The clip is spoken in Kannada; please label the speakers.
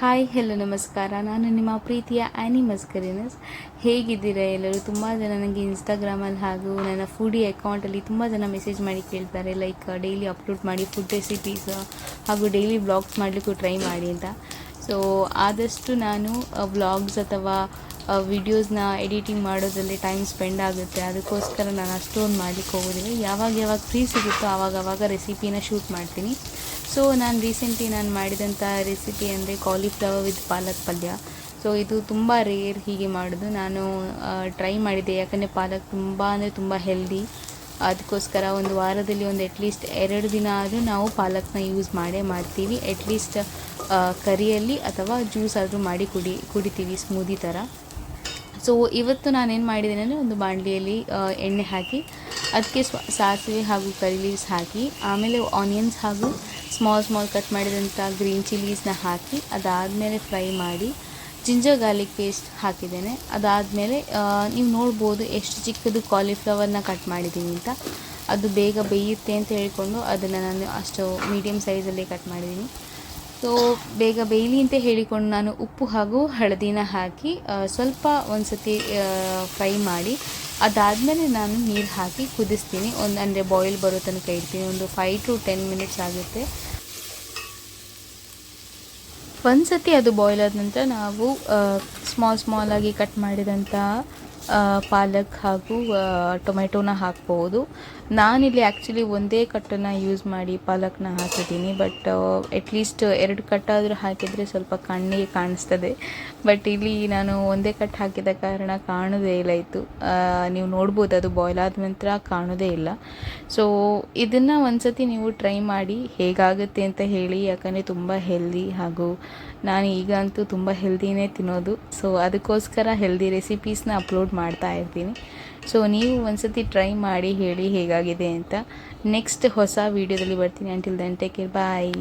Speaker 1: ಹಾಯ್, ಹೆಲೋ, ನಮಸ್ಕಾರ. ನಾನು ನಿಮ್ಮ ಪ್ರೀತಿಯ ಆ್ಯನಿ ಮಸ್ಕರಿನಸ್. ಹೇಗಿದ್ದೀರಾ ಎಲ್ಲರೂ? ತುಂಬ ಜನ ನನಗೆ ಇನ್ಸ್ಟಾಗ್ರಾಮಲ್ಲಿ ಹಾಗೂ ನನ್ನ ಫುಡಿ ಅಕೌಂಟಲ್ಲಿ ತುಂಬ ಜನ ಮೆಸೇಜ್ ಮಾಡಿ ಕೇಳ್ತಾರೆ ಲೈಕ್ ಡೈಲಿ ಅಪ್ಲೋಡ್ ಮಾಡಿ ಫುಡ್ ರೆಸಿಪೀಸ್ ಹಾಗೂ ಡೈಲಿ ವ್ಲಾಗ್ಸ್ ಮಾಡಲಿಕ್ಕೂ ಟ್ರೈ ಮಾಡಿ ಅಂತ. ಸೊ ಆದಷ್ಟು ನಾನು ವ್ಲಾಗ್ಸ್ ಅಥವಾ ವಿಡಿಯೋಸ್ನ ಎಡಿಟಿಂಗ್ ಮಾಡೋದ್ರಲ್ಲಿ ಟೈಮ್ ಸ್ಪೆಂಡ್ ಆಗುತ್ತೆ. ಅದಕ್ಕೋಸ್ಕರ ನಾನು ಅಷ್ಟೊಂದು ಮಾಡಲಿಕ್ಕೆ ಹೋಗೋದಿಲ್ಲ. ಯಾವಾಗ ಯಾವಾಗ ಫ್ರೀ ಸಿಗುತ್ತೋ ಆವಾಗ ಆವಾಗ ರೆಸಿಪಿನ ಶೂಟ್ ಮಾಡ್ತೀನಿ. ಸೊ ನಾನು ರೀಸೆಂಟ್ಲಿ ನಾನು ಮಾಡಿದಂಥ ರೆಸಿಪಿ ಅಂದರೆ ಕಾಲಿಫ್ಲವರ್ ವಿತ್ ಪಾಲಕ್ ಪಲ್ಯ. ಸೊ ಇದು ತುಂಬ ರೇರ್ ಹೀಗೆ ಮಾಡೋದು. ನಾನು ಟ್ರೈ ಮಾಡಿದ್ದೆ ಯಾಕಂದರೆ ಪಾಲಕ್ ತುಂಬ ಅಂದರೆ ತುಂಬ ಹೆಲ್ದಿ ಅದಕ್ಕೋಸ್ಕರ ಒಂದು ವಾರದಲ್ಲಿ ಒಂದು ಅಟ್ಲೀಸ್ಟ್ ಎರಡು ದಿನ ಆದರೂ ನಾವು ಪಾಲಕ್ನ ಯೂಸ್ ಮಾಡೇ ಮಾಡ್ತೀವಿ. ಅಟ್ಲೀಸ್ಟ್ ಕರಿಯಲ್ಲಿ ಅಥವಾ ಜ್ಯೂಸ್ ಆದರೂ ಮಾಡಿ ಕುಡಿ, ಕುಡಿತೀವಿ ಸ್ಮೂದಿ ಥರ ಸೊ ಇವತ್ತು ನಾನೇನು ಮಾಡಿದ್ದೇನೆ ಅಂದರೆ ಒಂದು ಬಾಣಲಿಯಲ್ಲಿ ಎಣ್ಣೆ ಹಾಕಿ ಅದಕ್ಕೆ ಸ್ವ, ಸಾಸಿವೆ ಹಾಗೂ ಕರಿ ಹಾಕಿ, ಆಮೇಲೆ ಆನಿಯನ್ಸ್ ಹಾಗೂ ಸ್ಮಾಲ್ ಸ್ಮಾಲ್ ಕಟ್ ಮಾಡಿದಂಥ ಗ್ರೀನ್ ಚಿಲ್ಲೀಸ್ನ ಹಾಕಿ, ಅದಾದಮೇಲೆ ಫ್ರೈ ಮಾಡಿ ಜಿಂಜರ್ ಗಾರ್ಲಿಕ್ ಪೇಸ್ಟ್ ಹಾಕಿದ್ದೇನೆ. ಅದಾದಮೇಲೆ ನೀವು ನೋಡ್ಬೋದು ಎಷ್ಟು ಚಿಕ್ಕದು ಕಾಲಿಫ್ಲವರ್ನ ಕಟ್ ಮಾಡಿದ್ದೀನಿ ಅಂತ. ಅದು ಬೇಗ ಬೇಯುತ್ತೆ ಅಂತ ಹೇಳಿಕೊಂಡು ಅದನ್ನು ನಾನು ಅಷ್ಟು ಮೀಡಿಯಮ್ ಸೈಜಲ್ಲಿ ಕಟ್ ಮಾಡಿದ್ದೀನಿ. ಸೊ ಬೇಗ ಬೇಯಲಿ ಅಂತ ಹೇಳಿಕೊಂಡು ನಾನು ಉಪ್ಪು ಹಾಗೂ ಹಳದಿನ ಹಾಕಿ ಸ್ವಲ್ಪ ಒಂದು ಸತಿ ಫ್ರೈ ಮಾಡಿ ಅದಾದಮೇಲೆ ನಾನು ನೀರು ಹಾಕಿ ಕುದಿಸ್ತೀನಿ. ಒಂದು ಅಂದರೆ ಬಾಯ್ಲ್ ಬರೋ ತನಕ ಇಡ್ತೀನಿ. ಒಂದು ಫೈವ್ ಟು ಟೆನ್ ಮಿನಿಟ್ಸ್ ಆಗುತ್ತೆ. ಒಂದು ಸತಿ ಅದು ಬಾಯ್ಲ್ ಆದ ನಂತರ ನಾವು ಸ್ಮಾಲ್ ಸ್ಮಾಲಾಗಿ ಕಟ್ ಮಾಡಿದಂಥ ಪಾಲಕ್ ಹಾಗೂ ಟೊಮೆಟೊನ ಹಾಕ್ಬೋದು. ನಾನಿಲ್ಲಿ ಆ್ಯಕ್ಚುಲಿ ಒಂದೇ ಕಟ್ಟನ್ನು ಯೂಸ್ ಮಾಡಿ ಪಾಲಕ್ನ ಹಾಕಿದ್ದೀನಿ. ಬಟ್ ಅಟ್ಲೀಸ್ಟ್ ಎರಡು ಕಟ್ಟಾದರೂ ಹಾಕಿದರೆ ಸ್ವಲ್ಪ ಕಣ್ಣಿಗೆ ಕಾಣಿಸ್ತದೆ. ಬಟ್ ಇಲ್ಲಿ ನಾನು ಒಂದೇ ಕಟ್ ಹಾಕಿದ ಕಾರಣ ಕಾಣೋದೇ ಇಲ್ಲ ಇತ್ತು. ನೀವು ನೋಡ್ಬೋದು ಅದು ಬಾಯ್ಲ್ ಆದ ನಂತರ ಕಾಣೋದೇ ಇಲ್ಲ. ಸೊ ಇದನ್ನು ಒಂದ್ಸತಿ ನೀವು ಟ್ರೈ ಮಾಡಿ ಹೇಗಾಗುತ್ತೆ ಅಂತ ಹೇಳಿ, ಯಾಕಂದರೆ ತುಂಬ ಹೆಲ್ದಿ ಹಾಗೂ ನಾನು ಈಗ ಅಂತೂ ತುಂಬ ಹೆಲ್ದಿನೇ ತಿನ್ನೋದು. ಸೊ ಅದಕ್ಕೋಸ್ಕರ ಹೆಲ್ದಿ ರೆಸಿಪೀಸ್ನ ಅಪ್ಲೋಡ್ ಮಾಡ್ತಾ ಇರ್ತೀನಿ. ಸೊ ನೀವು ಒಂದ್ಸತಿ ಟ್ರೈ ಮಾಡಿ ಹೇಳಿ ಹೇಗಾಗಿದೆ ಅಂತ. ನೆಕ್ಸ್ಟ್ ಹೊಸ ವೀಡಿಯೋದಲ್ಲಿ ಬರ್ತೀನಿ. Until then take care bye